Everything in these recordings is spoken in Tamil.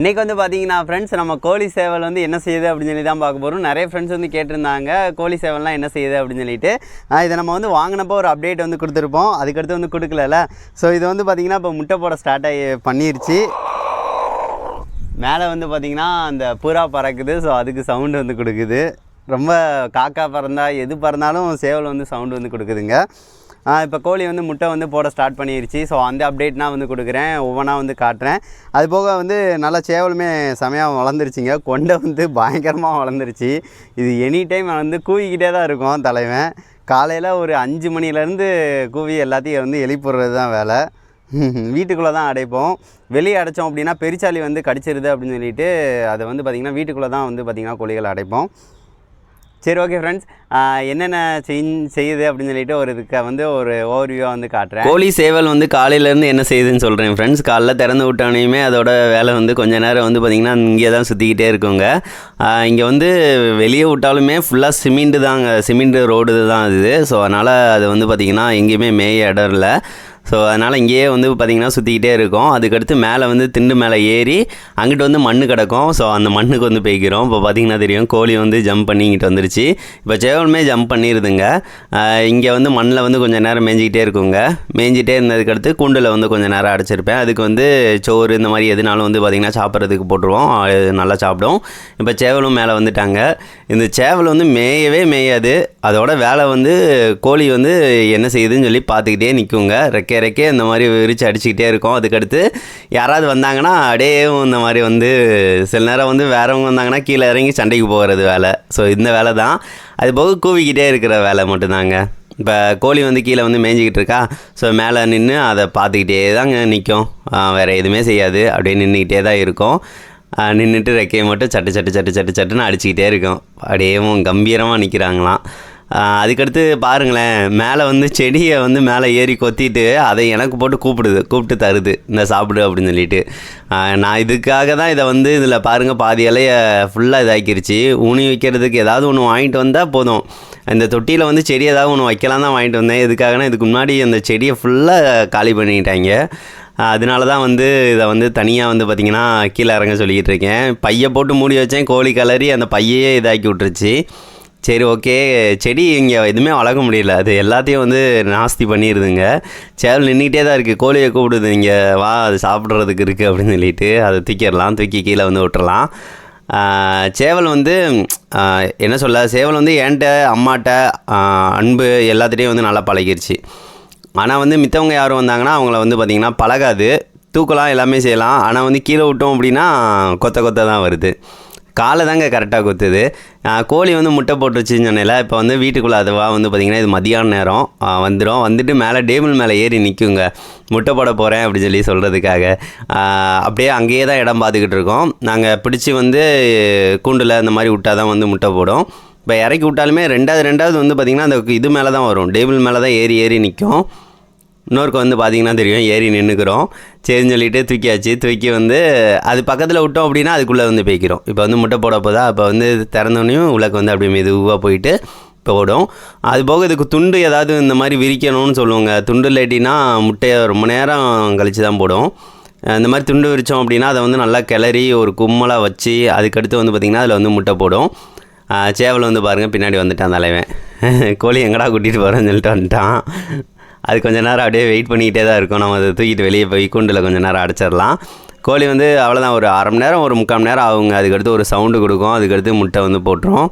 இன்றைக்கி வந்து பார்த்தீங்கன்னா ஃப்ரெண்ட்ஸ் நம்ம கோழி சேவல் வந்து என்ன செய்யுது அப்படின்னு சொல்லி தான் பார்க்க போகிறோம் நிறைய ஃப்ரெண்ட்ஸ் வந்து கேட்டிருந்தாங்க கோழி சேவல்லாம் என்ன செய்யுது அப்படின்னு சொல்லிட்டு. இதை நம்ம வந்து வாங்கினப்போ ஒரு அப்டேட் வந்து கொடுத்துருப்போம். அதுக்கடுத்து வந்து கொடுக்கலல்ல. ஸோ இது வந்து பார்த்திங்கன்னா இப்போ முட்டை போட ஸ்டார்ட் ஆகி பண்ணிருச்சு. மேலே வந்து பார்த்திங்கன்னா அந்த புறா பறக்குது. ஸோ அதுக்கு சவுண்டு வந்து கொடுக்குது. ரொம்ப காக்கா பறந்தால் எது பறந்தாலும் சேவல் வந்து சவுண்டு வந்து கொடுக்குதுங்க. இப்போ கோழி வந்து முட்டை வந்து போட ஸ்டார்ட் பண்ணிருச்சு. ஸோ அந்த அப்டேட்னா வந்து கொடுக்குறேன். ஒவ்வொன்றா வந்து காட்டுறேன். அது போக வந்து நல்லா சேவலுமே செமையாக வளர்ந்துருச்சுங்க. கொண்டை வந்து பயங்கரமாக வளர்ந்துருச்சு. இது எனி டைம் வந்து கூவிக்கிட்டே தான் இருக்கும் தலைவன். காலையில் ஒரு அஞ்சு மணிலேருந்து கூவி எல்லாத்தையும் வந்து எழுப்பிடுறது தான் வேலை. வீட்டுக்குள்ளே தான் அடைப்போம். வெளியே அடைச்சோம் அப்படின்னா பெரிச்சாலி வந்து கடிச்சிருது அப்படின்னு சொல்லிட்டு அதை வந்து பார்த்திங்கன்னா வீட்டுக்குள்ளே தான் வந்து பார்த்திங்கன்னா கோழிகள் அடைப்போம். சரி ஓகே ஃப்ரெண்ட்ஸ் என்னென்ன செய் செய்யுது அப்படின்னு சொல்லிட்டு ஒரு இதுக்கு வந்து ஒரு ஓவர்வியூவாக வந்து காட்டுறேன். கோழி சேவல் வந்து காலையிலேருந்து என்ன செய்யுதுன்னு சொல்கிறேன் ஃப்ரெண்ட்ஸ் காலைல திறந்து விட்டானையுமே அதோட வேலை வந்து கொஞ்ச நேரம் வந்து பார்த்திங்கன்னா இங்கே தான் சுற்றிக்கிட்டே இருக்குங்க. இங்கே வந்து வெளியே விட்டாலுமே ஃபுல்லாக சிமெண்ட்டு தாங்க சிமெண்ட்டு ரோடு தான் இது. ஸோ அதனால் அது வந்து பார்த்திங்கன்னா எங்கேயுமே மேய இடம் இல்லை ஸோ அதனால் இங்கேயே வந்து பார்த்திங்கன்னா சுற்றிக்கிட்டே இருக்கும். அதுக்கடுத்து மேலே வந்து திண்டு மேலே ஏறி அங்கிட்டு வந்து மண் கிடக்கும். ஸோ அந்த மண்ணுக்கு வந்து போய்க்கிறோம். இப்போ பார்த்திங்கன்னா தெரியும் கோழி வந்து ஜம்ப் பண்ணிக்கிட்டு வந்துருச்சு. இப்போ சேவலுமே ஜம்ப் பண்ணிடுதுங்க இங்கே வந்து மண்ணில் வந்து கொஞ்சம் நேரம் மேய்ஞ்சிக்கிட்டே இருக்குங்க. மேய்ஞ்சிட்டே இருந்ததுக்கடுத்து கூண்டில் வந்து கொஞ்சம் நேரம் அடைச்சிருப்பேன். அதுக்கு வந்து சோறு இந்த மாதிரி எதுனாலும் வந்து பார்த்திங்கன்னா சாப்பிட்றதுக்கு போட்டுருவோம். அது நல்லா சாப்பிடும். இப்போ சேவலும் மேலே வந்துட்டாங்க. இந்த சேவல் வந்து மேயவே மேயாது. அதோட வேலை வந்து கோழி வந்து என்ன செய்யுதுன்னு சொல்லி பார்த்துக்கிட்டே நிற்குங்க ரெக்கே இறக்க இந்த மாதிரி விரிச்சு அடிச்சுக்கிட்டே இருக்கும். அதுக்கடுத்து யாராவது வந்தாங்கன்னா அப்படியே இந்த மாதிரி வந்து சில நேரம் வந்து வேறவங்க வந்தாங்கன்னா கீழே இறங்கி சண்டைக்கு போகிறது வேலை. ஸோ இந்த வேலை தான். அது போக கூவிக்கிட்டே இருக்கிற வேலை மட்டும்தாங்க. இப்போ கோழி வந்து கீழே வந்து மேய்ஞ்சிக்கிட்டு இருக்கா? ஸோ மேலே நின்று அதை பார்த்துக்கிட்டே தாங்க நிற்கும். வேறு எதுவுமே செய்யாது. அப்படியே நின்றுக்கிட்டே தான் இருக்கும். நின்றுட்டு ரெக்கையை மட்டும் சட்டு சட்டு சட்டு சட்டு சட்டுன்னு அடிச்சுக்கிட்டே இருக்கும். அப்படியே கம்பீரமாக நிற்கிறாங்களாம் அதுக்கடுத்து பாருங்களேன் மேலே வந்து செடியை வந்து மேலே ஏறி கொத்திட்டு அதை எனக்கு போட்டு கூப்பிடுது கூப்பிட்டு தருது. இந்த சாப்பிடு அப்படின்னு சொல்லிட்டு. நான் இதுக்காக தான் இதை வந்து இதில் பாருங்கள் பாதி இலைய ஃபுல்லாக இதாக்கிருச்சு. ஊனி வைக்கிறதுக்கு ஏதாவது ஒன்று வாங்கிட்டு வந்தால் போதும். இந்த தொட்டியில் வந்து செடி ஏதாவது ஒன்று வைக்கலாம் தான் வாங்கிட்டு வந்தேன். எதுக்காகனா இதுக்கு முன்னாடி அந்த செடியை ஃபுல்லாக காலி பண்ணிட்டாங்க. அதனால தான் வந்து இதை வந்து தனியாக வந்து பார்த்திங்கன்னா கீழே இறங்க சொல்லிக்கிட்டு இருக்கேன். பையை போட்டு மூடி வச்சேன் கோழி கலரி அந்த பையையே இதாக்கி விட்டுருச்சு. சரி ஓகே செடி இங்கே எதுவுமே வளர்க்க முடியல. அது எல்லாத்தையும் வந்து நாஸ்தி பண்ணிடுதுங்க சேவல் நின்றுக்கிட்டே தான் இருக்குது கோழியை கூப்பிடுது இங்கே வா அது சாப்பிட்றதுக்கு இருக்குது அப்படின்னு சொல்லிட்டு அதை தூக்கிடலாம். தூக்கி கீழே வந்து விட்டுறலாம். சேவல் வந்து என்ன சொல்ல சேவல் வந்து என்கிட்ட அம்மாட்ட அன்பு எல்லாத்துலேயும் வந்து நல்லா பழகிருச்சு. ஆனால் வந்து மித்தவங்க யாரும் வந்தாங்கன்னா அவங்கள வந்து பார்த்திங்கன்னா பழகாது. தூக்கலாம் எல்லாமே செய்யலாம். ஆனால் வந்து கீழே விட்டோம் அப்படின்னா கொத்த கொத்த தான் வருது. காலை தாங்க கரெக்டாக குத்துது. கோழி வந்து முட்டை போட்டுருச்சுன்னு சொன்னேன்ல இப்போ வந்து வீட்டுக்குள்ளே அதுவாக வந்து பார்த்திங்கன்னா இது மதியான நேரம் வந்துடும் வந்துட்டு மேலே டேபிள் மேலே ஏறி நிற்குங்க முட்டை போட போகிறேன் அப்படின்னு சொல்லி சொல்கிறதுக்காக அப்படியே அங்கேயே தான் இடம் பார்த்துக்கிட்டு இருக்கோம். நாங்கள் பிடிச்சி வந்து கூண்டில் அந்த மாதிரி விட்டால் தான் வந்து முட்டை போடும். இப்போ இறக்கி விட்டாலுமே ரெண்டாவது ரெண்டாவது வந்து பார்த்திங்கன்னா அந்த இது மேலே தான் வரும். டேபிள் மேலே தான் ஏறி ஏறி நிற்கும் இன்னொருக்கு வந்து பார்த்திங்கன்னா தெரியும் ஏறி நின்றுக்கிறோம் சரின்னு சொல்லிட்டு தூக்கியாச்சு. தூக்கி வந்து அது பக்கத்தில் விட்டோம் அப்படின்னா அதுக்குள்ளே வந்து போய்க்கிறோம். இப்போ வந்து முட்டை போட போதா அப்போ வந்து திறந்தோடனையும் உலக்கு வந்து அப்படியே மெதுவாக போயிட்டு போடும். அது போக இதுக்கு துண்டு ஏதாவது இந்த மாதிரி விரிக்கணும்னு சொல்லுவாங்க. துண்டு இல்லாட்டினா முட்டையை ரொம்ப நேரம் கழித்து தான் போடும். இந்த மாதிரி துண்டு விரித்தோம் அப்படின்னா அதை வந்து நல்லா கிளறி ஒரு கும்மலாக வச்சு அதுக்கடுத்து வந்து பார்த்திங்கன்னா அதில் வந்து முட்டை போடும். சேவல் வந்து பாருங்கள் பின்னாடி வந்துட்டான் தலைவன். கோழி எங்கடா கூட்டிகிட்டு போகிறேன்னு சொல்லிட்டு வந்துட்டான். அது கொஞ்சம் நேரம் அப்படியே வெயிட் பண்ணிக்கிட்டே தான் இருக்கும். நம்ம அதை தூக்கிட்டு வெளியே போய் கூண்டில் கொஞ்சம் நேரம் அடைச்சிடலாம் கோழி வந்து அவ்வளோதான் ஒரு அரை மணி நேரம் ஒரு முக்கால் மணி நேரம் ஆகுங்க. அதுக்கடுத்து ஒரு சவுண்டு கொடுக்கும். அதுக்கடுத்து முட்டை வந்து போட்டுரும்.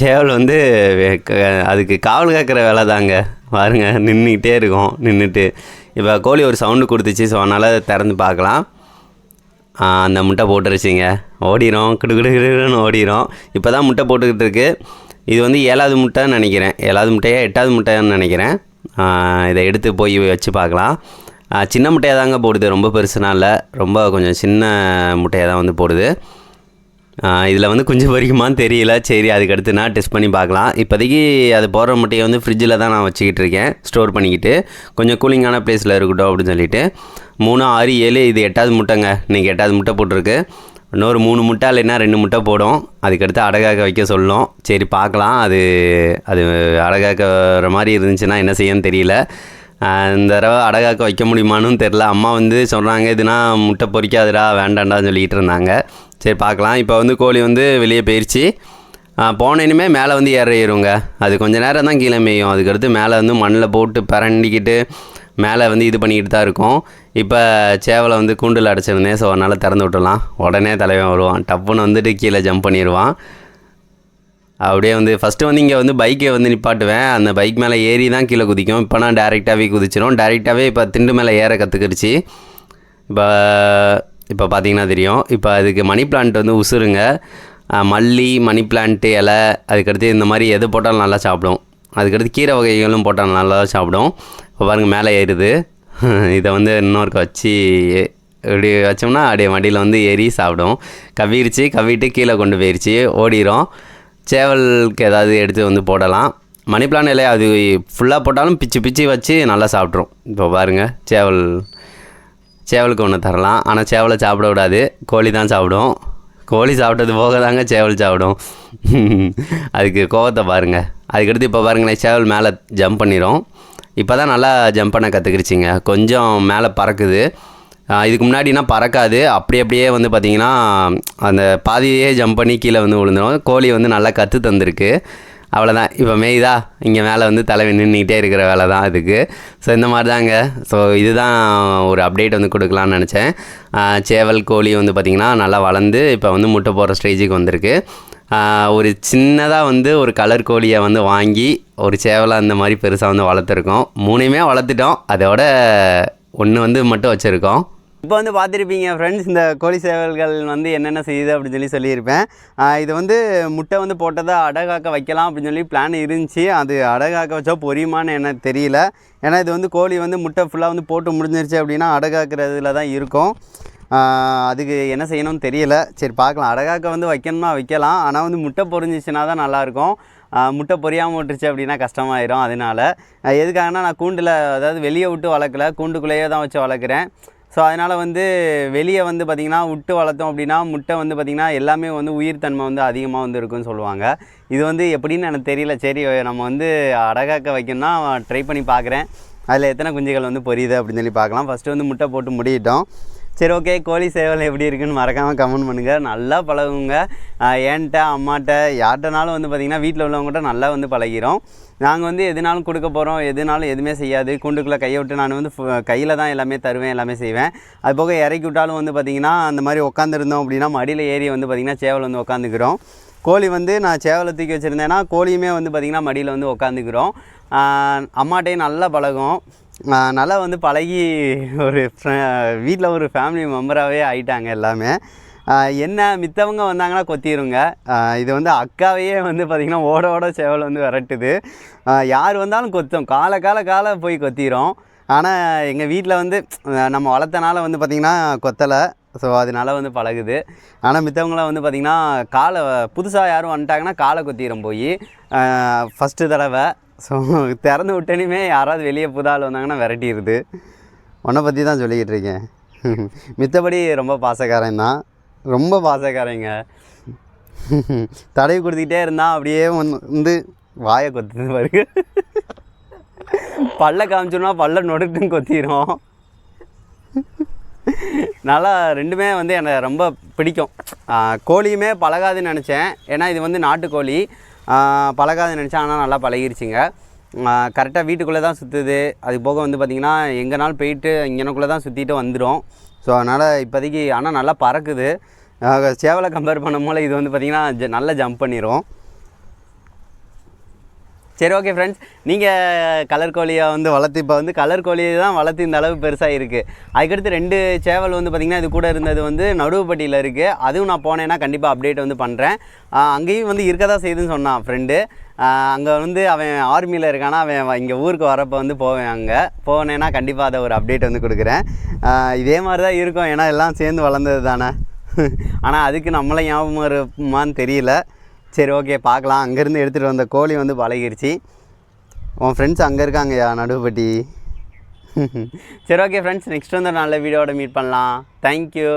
சேவல் வந்து அதுக்கு காவல் கேட்குற வேலை தாங்க. பாருங்க நின்றுக்கிட்டே இருக்கும் நின்றுட்டு இப்போ கோழி ஒரு சவுண்டு கொடுத்துச்சு ஸோ அதனால் திறந்து பார்க்கலாம். அந்த முட்டை போட்டுருச்சிங்க. ஓடிடும் கிடு ஓடிடும் இப்போ தான் முட்டை போட்டுக்கிட்டு இருக்கு. இது வந்து ஏழாவது முட்டைன்னு நினைக்கிறேன். ஏழாவது முட்டையா எட்டாவது முட்டைன்னு நினைக்கிறேன். இதை எடுத்து போய் வச்சு பார்க்கலாம். சின்ன முட்டையாக தாங்க போடுது. ரொம்ப பெருசுனா இல்லை. ரொம்ப கொஞ்சம் சின்ன முட்டையாக தான் வந்து போடுது. இதில் வந்து குஞ்சு பொறிக்குமான்னு தெரியல. சரி அதுக்கடுத்து நான் டெஸ்ட் பண்ணி பார்க்கலாம். இப்போதைக்கு அது போடுற முட்டையை வந்து ஃப்ரிட்ஜில் தான் நான் வச்சுக்கிட்டு இருக்கேன். ஸ்டோர் பண்ணிக்கிட்டு. கொஞ்சம் கூலிங்கான ப்ளேஸில் இருக்கட்டும் அப்படின்னு சொல்லிட்டு. மூணு ஆறு ஏழு இது எட்டாவது முட்டைங்க. இன்றைக்கி எட்டாவது முட்டை போட்டிருக்கு. இன்னொரு மூணு முட்டை இல்லைன்னா ரெண்டு முட்டை போடும். அதுக்கடுத்து அடகாக்க வைக்க சொல்லும். சரி பார்க்கலாம். அது அது அடகாக்கிற மாதிரி இருந்துச்சுன்னா என்ன செய்யன்னு தெரியல. இந்த தடவை அடகாக்க வைக்க முடியுமான்னு தெரில அம்மா வந்து சொல்கிறாங்க இதுனா முட்டை பொறிக்காதுடா வேண்டாண்டான்னு சொல்லிக்கிட்டு இருந்தாங்க சரி பார்க்கலாம். இப்போ வந்து கோழி வந்து வெளியே போயிடுச்சு போனேனுமே மேலே வந்து ஏற ஏறுங்க. அது கொஞ்சம் நேரம் தான் கீழே மேயும். அதுக்கடுத்து மேலே வந்து மண்ணில் போட்டு பரண்டிக்கிட்டு மேலே வந்து இது பண்ணிக்கிட்டு தான் இருக்கும். இப்போ சேவலை வந்து கூண்டில் அடைச்சிருந்தேன். ஸோ அதனால் திறந்து விட்டுலாம் உடனே தலைவன் வருவான். டப்புன்னு வந்துட்டு கீழே ஜம்ப் பண்ணிடுவான். அப்படியே வந்து ஃபஸ்ட்டு வந்து இங்கே வந்து பைக்கை வந்து நிப்பாட்டுவேன். அந்த பைக் மேலே ஏறி தான் கீழே குதிக்கும். இப்போ நான் டேரெக்டாகவே குதிச்சிடும் டேரெக்டாகவே இப்போ திண்டு மேலே ஏற கற்றுக்கிடுச்சு இப்போ இப்போ பார்த்தீங்கன்னா தெரியும். இப்போ அதுக்கு மணி பிளான்ட் வந்து உசுருங்க. மல்லி மணி பிளான்ட்டு இலை அதுக்கடுத்து இந்த மாதிரி எது போட்டாலும் நல்லா சாப்பிடும். அதுக்கடுத்து கீரை வகைகளும் போட்டால் நல்லா சாப்பிடும். பாருங்கள் மேலே ஏறுது. இதை வந்து இன்னொருக்க வச்சு இப்படி வச்சோம்னா அப்படியே மடியில் வந்து ஏறி சாப்பிடும். கவ்விடுச்சு கவ்விட்டு கீழே கொண்டு போயிடுச்சு ஓடிரும். சேவலுக்கு ஏதாவது எடுத்து வந்து போடலாம். மணி பிளான் இல்லையா? அது ஃபுல்லாக போட்டாலும் பிச்சு பிச்சு வச்சு நல்லா சாப்பிட்ரும் இப்போ பாருங்கள் சேவல் சேவலுக்கு ஒன்று தரலாம். ஆனால் சேவலை சாப்பிட விடாது. கோழி தான் சாப்பிடும். கோழி சாப்பிட்டது போக தாங்க சேவல் சாப்பிடும். அதுக்கு கோவத்தை பாருங்கள் அதுக்கடுத்து இப்போ பாருங்களேன் சேவல் மேலே ஜம்ப் பண்ணிடும் இப்போ தான் நல்லா ஜம்ப் பண்ண கற்றுக்கிடுச்சிங்க கொஞ்சம் மேலே பறக்குது. இதுக்கு முன்னாடினா பறக்காது. அப்படி அப்படியே வந்து பார்த்திங்கன்னா அந்த பாதியே ஜம்ப் பண்ணி கீழே வந்து விழுந்துடும் கோழி வந்து நல்லா கற்று தந்திருக்கு. அவ்வளோதான் இப்போ மேய்தா இங்கே மேலே வந்து தலைவி நின்றுக்கிட்டே இருக்கிற வேலை தான் அதுக்கு. ஸோ இந்த மாதிரி தாங்க ஸோ இதுதான் ஒரு அப்டேட் வந்து கொடுக்கலான்னு நினச்சேன். சேவல் கோழி வந்து பார்த்திங்கன்னா நல்லா வளர்ந்து இப்போ வந்து முட்டை போடுற ஸ்டேஜுக்கு வந்திருக்கு. ஒரு சின்னதாக வந்து ஒரு கலர் கோழியை வந்து வாங்கி ஒரு சேவலை அந்த மாதிரி பெருசாக வந்து வளர்த்துருக்கோம். மூணையுமே வளர்த்துட்டோம். அதோட ஒன்று வந்து மட்டும் வச்சுருக்கோம். இப்போ வந்து பார்த்துருப்பீங்க ஃப்ரெண்ட்ஸ் இந்த கோழி சேவல்கள் வந்து என்னென்ன செய்யுது அப்படின்னு சொல்லி சொல்லியிருப்பேன். இது வந்து முட்டை வந்து போட்டதை அடகாக்க வைக்கலாம் அப்படின்னு சொல்லி பிளான் இருந்துச்சு. அது அடகாக்க வச்சா பொரியுமான்னு எனக்கு தெரியல. ஏன்னா இது வந்து கோழி வந்து முட்டை ஃபுல்லாக வந்து போட்டு முடிஞ்சிருச்சு அப்படின்னா அடகாக்கிறதுல தான் இருக்கும். அதுக்கு என்ன செய்யணும்னு தெரியல. சரி பார்க்கலாம். அடகாக்க வந்து வைக்கணுமா? வைக்கலாம். ஆனால் வந்து முட்டை பொரிஞ்சிச்சுன்னா தான் நல்லாயிருக்கும். முட்டை பொரியாமல் விட்டுருச்சு அப்படின்னா கஷ்டமாயிரும் அதனால. எதுக்காகனா நான் கூண்டில் அதாவது வெளியே விட்டு வளர்க்கல. கூண்டுக்குள்ளேயே தான் வச்சு வளர்க்குறேன். ஸோ அதனால் வந்து வெளியே வந்து பார்த்திங்கன்னா விட்டு வளர்த்தோம் அப்படின்னா முட்டை வந்து பார்த்திங்கன்னா எல்லாமே வந்து உயிர் தன்மை வந்து அதிகமாக வந்து இருக்குன்னு சொல்லுவாங்க. இது வந்து எப்படின்னு எனக்கு தெரியல. சரி நம்ம வந்து அடகாக்க வைக்கணும்னா ட்ரை பண்ணி பார்க்குறேன். அதில் எத்தனை குஞ்சுகள் வந்து பொரியுது அப்படின்னு சொல்லி பார்க்கலாம். ஃபஸ்ட்டு வந்து முட்டை போட்டு முடியிட்டோம். சரி ஓகே கோழி சேவல் எப்படி இருக்குன்னு மறக்காமல் கமெண்ட் பண்ணுங்கள் நல்லா பழகுங்க. ஏன்ட்ட என்கிட்ட அம்மாட்ட யார்கிட்டனாலும் வந்து பார்த்திங்கன்னா வீட்டில் உள்ளவங்ககிட்ட நல்லா வந்து பழகிறோம். நாங்கள் வந்து எதுனாலும் கொடுக்க போகிறோம் எதுனாலும் எதுவுமே செய்யாது. கூண்டுக்குள்ளே கையை விட்டு நான் வந்து கையில் தான் எல்லாமே தருவேன் எல்லாமே செய்வேன். அது போக இறக்கி விட்டாலும் வந்து பார்த்திங்கன்னா அந்த மாதிரி உட்காந்துருந்தோம் அப்படின்னா மடியில் ஏறி வந்து பார்த்திங்கன்னா சேவல் வந்து உட்காந்துக்கிறோம் கோழி வந்து நான் சேவலை தூக்கி வச்சுருந்தேன்னா கோழியுமே வந்து பார்த்திங்கன்னா மடியில் வந்து உட்காந்துக்கிறோம் அம்மாட்டையும் நல்லா பழகும். நல்லா வந்து பழகி ஒரு வீட்டில் ஒரு ஃபேமிலி மெம்பராகவே ஆயிட்டாங்க எல்லாமே. என்ன மித்தவங்க வந்தாங்கன்னா கொத்திருங்க. இது வந்து அக்காவையே வந்து பார்த்திங்கன்னா ஓட ஓட சேவல் வந்து விரட்டுது. யார் வந்தாலும் கொத்தும். கால கால கால போய் கொத்திரும். ஆனால் எங்கள் வீட்டில் வந்து நம்ம வளர்த்தனால வந்து பார்த்திங்கன்னா கொத்தலை. ஸோ அதனால வந்து பழகுது. ஆனால் மித்தவங்களாம் வந்து பார்த்திங்கன்னா காலை புதுசாக யாரும் வந்துட்டாங்கன்னா காலை கொத்திடும் போய். ஃபஸ்ட்டு தடவை. ஸோ திறந்து விட்டனுமே யாராவது வெளியே புதால் வந்தாங்கன்னா விரட்டிடுது. உன்னை பற்றி தான் சொல்லிக்கிட்டு இருக்கேன். மித்தபடி ரொம்ப பாசக்காரன் தான். ரொம்ப பாசக்காரங்க. தடவி கொடுத்துக்கிட்டே இருந்தால் அப்படியே வந்து வந்து வாயை கொத்துது பாருங்க பல்ல காமிச்சோம்னா பல்ல நொடுக்குன்னு கொத்திடும் நல்லா ரெண்டுமே வந்து எனக்கு ரொம்ப பிடிக்கும். கோழியுமே பழகாதுன்னு நினச்சேன். ஏன்னா இது வந்து நாட்டுக்கோழி. பழகாத பழகாதுன்னு நினச்சேன். ஆனால் நல்லா பழகிருச்சுங்க. கரெக்டாக வீட்டுக்குள்ளே தான் சுற்றுது அது போக வந்து பார்த்திங்கன்னா எங்கேனாலும் போயிட்டு இங்கனக்குள்ளே தான் சுற்றிட்டு வந்துடும் ஸோ அதனால் இப்போதைக்கு ஆனால் நல்லா பறக்குது. சேவலை கம்பேர் பண்ணும்போது இது வந்து பார்த்திங்கன்னா ஜ- நல்லா ஜம்ப் பண்ணிடும் சரி ஓகே ஃப்ரெண்ட்ஸ் நீங்கள் கலர் கோழியை வந்து வளர்த்து இப்போ வந்து கலர் கோழியை தான் வளர்த்து இந்த அளவு பெருசாக இருக்குது அதுக்கடுத்து ரெண்டு சேவல் வந்து பார்த்திங்கன்னா இது கூட இருந்தது வந்து நடுவுப்பட்டியில் இருக்குது அதுவும் நான் போனேன்னா கண்டிப்பாக அப்டேட் வந்து பண்ணுறேன் அங்கேயும் வந்து இருக்க தான் செய்யுதுன்னு சொன்னான் ஃப்ரெண்டு அங்கே வந்து அவன் ஆர்மியில் இருக்கானா அவன் இங்கே ஊருக்கு வரப்போ வந்து போவேன் அங்கே. போனேன்னா கண்டிப்பாக அதை ஒரு அப்டேட் வந்து கொடுக்குறேன். இதே மாதிரி தான் இருக்கும். ஏன்னா எல்லாம் சேர்ந்து வளர்ந்தது தானே ஆனால் அதுக்கு நம்மளை ஞாபகம் இருக்குமான்னு தெரியல. சரி ஓகே பார்க்கலாம். அங்கேருந்து எடுத்துகிட்டு வந்த கோழி வந்து பழகிருச்சு. உன் ஃப்ரெண்ட்ஸ் அங்கே இருக்காங்கய்யா நடுவுப்பட்டி. சரி ஓகே ஃப்ரெண்ட்ஸ் நெக்ஸ்ட் வந்து நல்ல வீடியோட மீட் பண்ணலாம். தேங்க்யூ